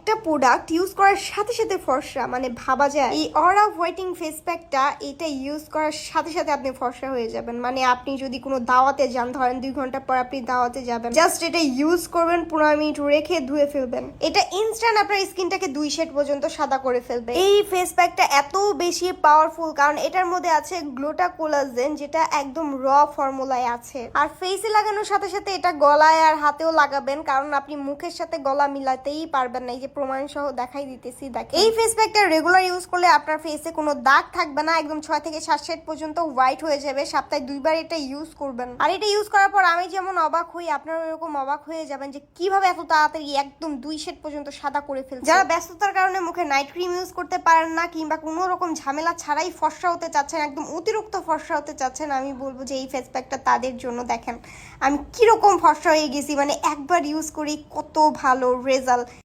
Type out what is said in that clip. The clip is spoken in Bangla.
একটা প্রোডাক্ট ইউজ করার সাথে সাথে ফর্সা মানে ভাবা যায়। এই অরা হোয়াইটিং ফেস প্যাকটা এটা ইউজ করার সাথে সাথে আপনি ফর্সা হয়ে যাবেন। মানে আপনি যদি কোনো দাওয়াতে যান, ধরেন দুই ঘণ্টা পর আপনি দাওয়াতে যাবেন জাস্ট এটা ইউজ করবেন, পনেরো মিনিট রেখে ধুয়ে ফেলবেন। এটা ইনস্ট্যান্ট আপনার স্কিনটাকে দুই শেড পর্যন্ত সাদা করে ফেলবে। এই ফেস প্যাকটা এত বেশি পাওয়ারফুল কারণ এটার মধ্যে আছে গ্লোটা কোলাজেন যেটা একদম র ফর্মুলায় আছে। আর ফেসে লাগানোর সাথে সাথে এটা গলায় আর হাতেও লাগাবেন, কারণ আপনি মুখের সাথে গলা মিলাতেই পারবেন না। এই যে প্রমাণ সহ দেখাই দিতেছি দেখ এই ফেস প্যাকটা রেগুলার ইউজ করলে আপনার ফেসে কোনো দাগ থাকবে না, একদম ছয় থেকে সাত শেড পর্যন্ত হোয়াইট হয়ে যাবে, সপ্তাহে দুইবার এটা ইউজ করবেন। আর এটা ইউজ করার পর আমি যেমন অবাক হই আপনারা এরকম অবাক হয়ে যাবেন যে কীভাবে এত তাড়াতাড়ি একদম দুই শেড পর্যন্ত সাদা করে ফেলছে। যারা ব্যস্ততার কারণে মুখে নাইট ক্রিম ইউজ করতে পারেন না, কিংবা কোনো রকম ঝামেলা ছাড়াই ফর্সা হতে চাচ্ছেন, একদম অতিরিক্ত ফর্সা হতে চাচ্ছেন, আমি বলব যে এই ফেস প্যাকটা তাদের জন্য দেখেন, আমি কীরকম ফর্সা হয়ে গেছি মানে একবার ইউজ করি, কত ভালো রেজাল্ট